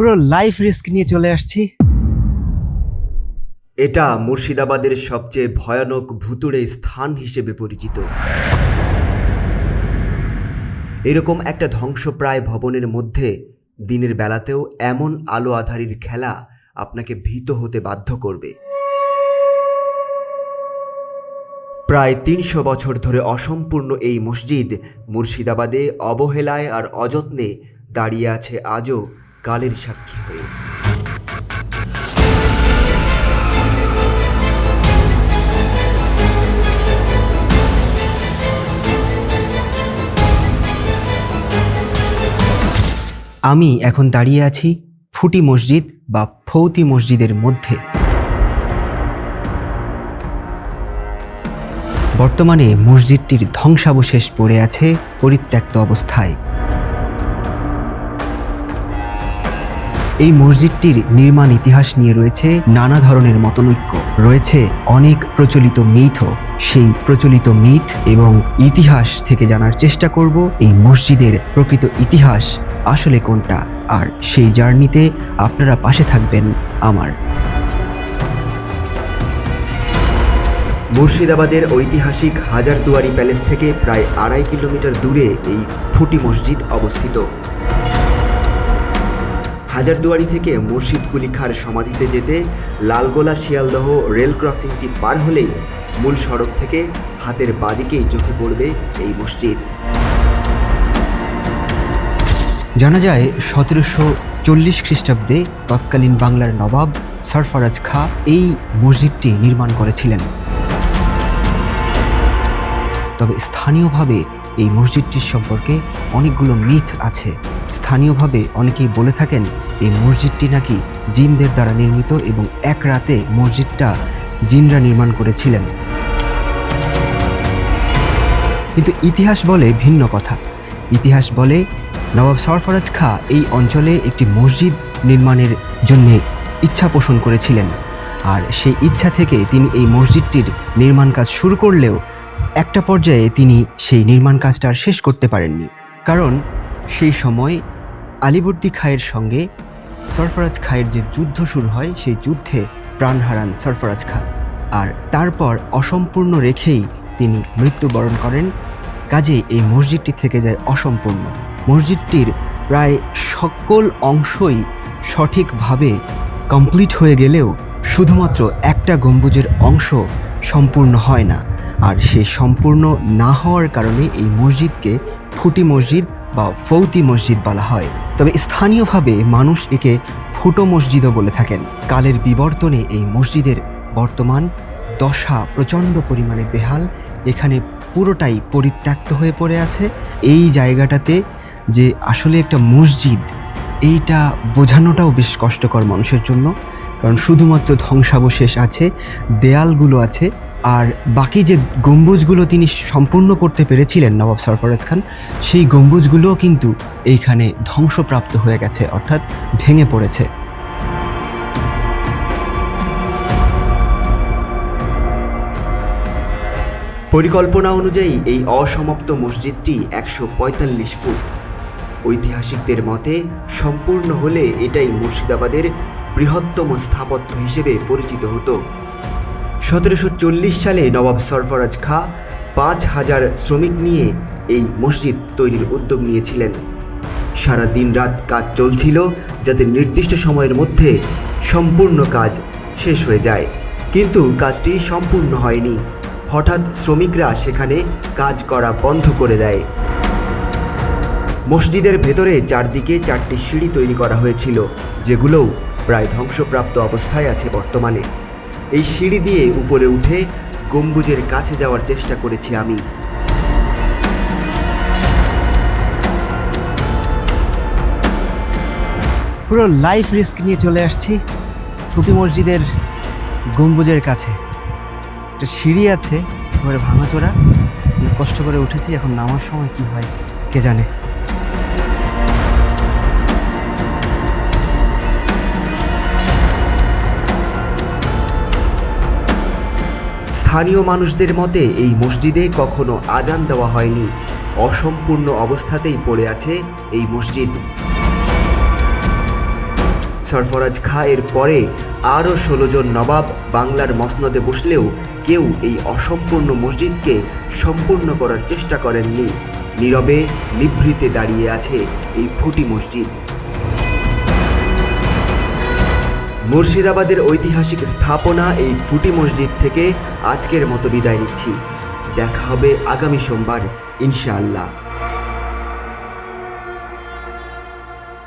পুরো life risk নিয়ে চলে আসছি। এটা মুর্শিদাবাদের সবচেয়ে ভয়ানক ভুতুড়ে স্থান হিসেবে পরিচিত। এরকম একটা ধ্বংসপ্রায় ভবনের মধ্যে দিনের বেলাতেও এমন আলো আধারির খেলা আপনাকে ভীত হতে বাধ্য করবে। প্রায় তিনশো বছর ধরে অসম্পূর্ণ এই মসজিদ মুর্শিদাবাদে অবহেলায় আর অযত্নে দাঁড়িয়ে আছে আজও কালের সাক্ষী হয়ে। আমি এখন দাঁড়িয়ে আছি ফুটি মসজিদ বা ফৌতি মসজিদের মধ্যে। বর্তমানে মসজিদটির ধ্বংসাবশেষ পড়ে আছে পরিত্যক্ত অবস্থায়। এই মসজিদটির নির্মাণ ইতিহাস নিয়ে রয়েছে নানা ধরনের মতনৈক্য। রয়েছে অনেক প্রচলিত মিথও সেই প্রচলিত মিথ এবং ইতিহাস থেকে জানার চেষ্টা করব, এই মসজিদের প্রকৃত ইতিহাস আসলে কোনটা? আর সেই জার্নিতে আপনারা পাশে থাকবেন আমার। মুর্শিদাবাদের ঐতিহাসিক হাজারদুয়ারি প্যালেস থেকে প্রায় আড়াই কিলোমিটার দূরে এই ফুটি মসজিদ অবস্থিত। হাজারদুয়ারি থেকে মুর্শিদ কুলি খাঁর সমাধিতে যেতে লালগোলা শিয়ালদহ রেল ক্রসিংটি পার হলেই মূল সড়ক থেকে হাতের বাদিকেই চোখে পড়বে এই মসজিদ। জানা যায়, সতেরোশো চল্লিশ খ্রিস্টাব্দে তৎকালীন বাংলার নবাব সরফরাজ খা এই মসজিদটি নির্মাণ করেছিলেন। তবে স্থানীয়ভাবে এই মসজিদটির সম্পর্কে অনেকগুলো মিথ আছে। স্থানীয়ভাবে অনেকেই বলে থাকেন, এই মসজিদটি নাকি জিনদের দ্বারা নির্মিত এবং এক রাতে মসজিদটা জিনরা নির্মাণ করেছিলেন। কিন্তু ইতিহাস বলে ভিন্ন কথা। ইতিহাস বলে নবাব সরফরাজ খা এই অঞ্চলে একটি মসজিদ নির্মাণের জন্যে ইচ্ছা পোষণ করেছিলেন। আর সেই ইচ্ছা থেকে তিনি এই মসজিদটির নির্মাণ কাজ শুরু করলেও একটা পর্যায়ে তিনি সেই নির্মাণ কাজটা আর শেষ করতে পারেননি। কারণ সেই সময় আলিবর্দী খায়ের সঙ্গে সরফরাজ খায়ের যে যুদ্ধ শুরু হয়, সেই যুদ্ধে প্রাণ হারান সরফরাজ খা। আর তারপর অসম্পূর্ণ রেখেই তিনি মৃত্যুবরণ করেন। কাজেই এই মসজিদটি থেকে যায় অসম্পূর্ণ। মসজিদটির প্রায় সকল অংশই সঠিকভাবে কমপ্লিট হয়ে গেলেও শুধুমাত্র একটা গম্বুজের অংশ সম্পূর্ণ হয় না। আর সে সম্পূর্ণ না হওয়ার কারণে এই মসজিদকে ফুটি মসজিদ বা ফৌতি মসজিদ বলা হয়। তবে স্থানীয়ভাবে মানুষ একে ফুটো মসজিদও বলে থাকেন। কালের বিবর্তনে এই মসজিদের বর্তমান দশা প্রচণ্ড পরিমাণে বেহাল, এখানে পুরোটাই পরিত্যক্ত হয়ে পড়ে আছে। এই জায়গাটাতে যে আসলে একটা মসজিদ, এইটা বোঝানোটাও বেশ কষ্টকর মানুষের জন্য। কারণ শুধুমাত্র ধ্বংসাবশেষ আছে, দেয়ালগুলো আছে আর বাকি যে গম্বুজগুলো তিনি সম্পূর্ণ করতে পেরেছিলেন নবাব সরফরাজ খান, সেই গম্বুজগুলোও কিন্তু এইখানে ধ্বংসপ্রাপ্ত হয়ে গেছে, অর্থাৎ ভেঙে পড়েছে। পরিকল্পনা অনুযায়ী এই অসমাপ্ত মসজিদটি একশো পঁয়তাল্লিশ ফুট। ঐতিহাসিকদের মতে, সম্পূর্ণ হলে এটাই মুর্শিদাবাদের বৃহত্তম স্থাপত্য হিসেবে পরিচিত হতো। সতেরোশো চল্লিশ সালে নবাব সরফরাজ খা পাঁচ হাজার শ্রমিক নিয়ে এই মসজিদ তৈরির উদ্যোগ নিয়েছিলেন। সারা দিন রাত কাজ চলছিল যাতে নির্দিষ্ট সময়ের মধ্যে সম্পূর্ণ কাজ শেষ হয়ে যায়। কিন্তু কাজটি সম্পূর্ণ হয়নি। হঠাৎ শ্রমিকরা সেখানে কাজ করা বন্ধ করে দেয়। মসজিদের ভেতরে চারদিকে চারটি সিঁড়ি তৈরি করা হয়েছিল, যেগুলোও প্রায় ধ্বংসপ্রাপ্ত অবস্থায় আছে বর্তমানে। এই সিঁড়ি দিয়ে উপরে উঠে গম্বুজের কাছে যাওয়ার চেষ্টা করেছি আমি। পুরো লাইফ রিস্ক নিয়ে চলে আসছি ফুটি মসজিদের গম্বুজের কাছে। একটা সিঁড়ি আছে ভাঙাচোরা। কষ্ট করে উঠেছি, এখন নামার সময় কি হয় কে জানে। স্থানীয় মানুষদের মতে, এই মসজিদে কখনো আজান দেওয়া হয়নি। অসম্পূর্ণ অবস্থাতেই পড়ে আছে এই মসজিদ। সরফরাজ খা এর পরে আরও ষোলো জন নবাব বাংলার মসনদে বসলেও কেউ এই অসম্পূর্ণ মসজিদকে সম্পূর্ণ করার চেষ্টা করেননি। নীরবে নিভৃতে দাঁড়িয়ে আছে এই ফুটি মসজিদ। মুর্শিদাবাদের ঐতিহাসিক স্থাপনা এই ফুটি মসজিদ থেকে আজকের মতো বিদায় নিচ্ছি। দেখা হবে আগামী সোমবার, ইনশাআল্লাহ।